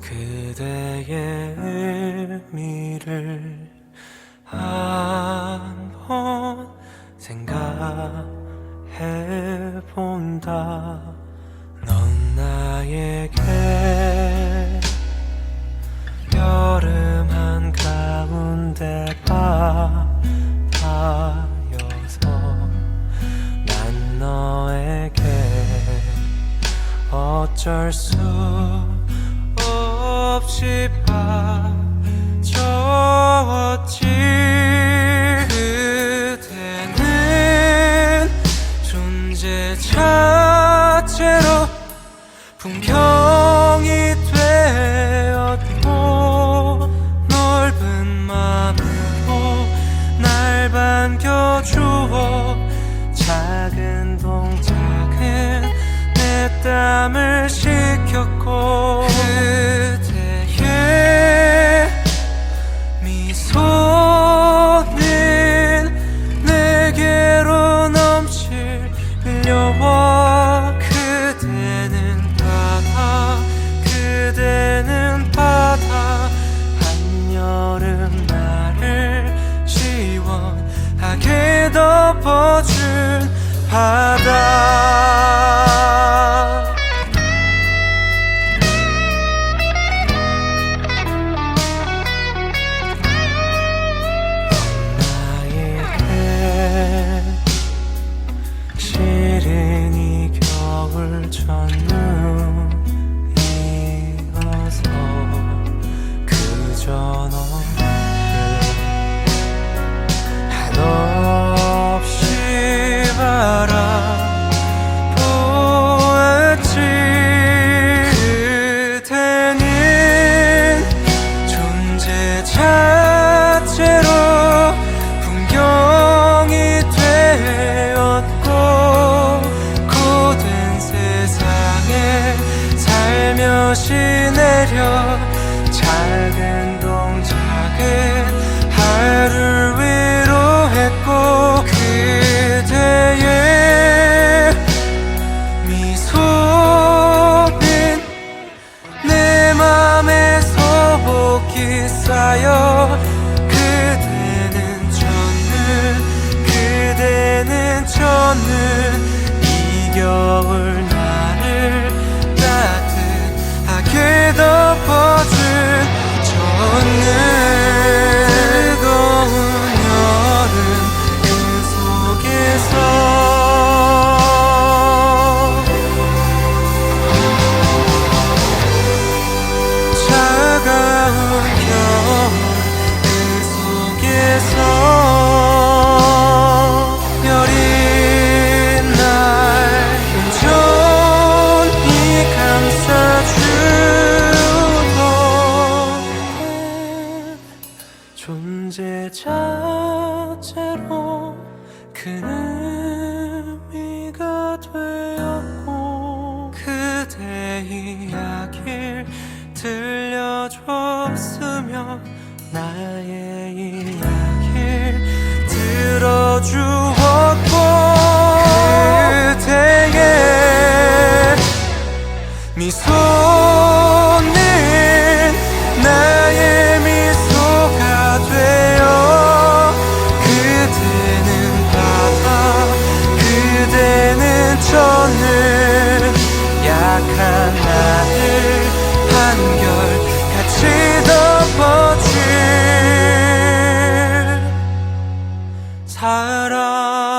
그대의 의미를 어쩔 수 없이 빠져왔지. 그대는 존재 자체로 풍경이 되었고 넓은 맘으로 날 반겨주어 식혔고 그대의 미소는 내게로 넘칠 밀려와 그대는 바다 그대는 바다. 한여름 나를 시원하게 덮어준 바다 겨 살며시 내려 작은 동 작은 하루를 위로했고 그대의 미소는 내 맘에 소복이 쌓여 그대는 첫눈 그대는 첫눈 속에서 여린 날 온전히 감싸주던 존재 자체로 큰 의미가 되었고 그대 이야기를 들려줬으며 나의 주었고 그대의 미소는 네 나의 미소가 되어 그대는 바다 그대는 저는 약한 사랑.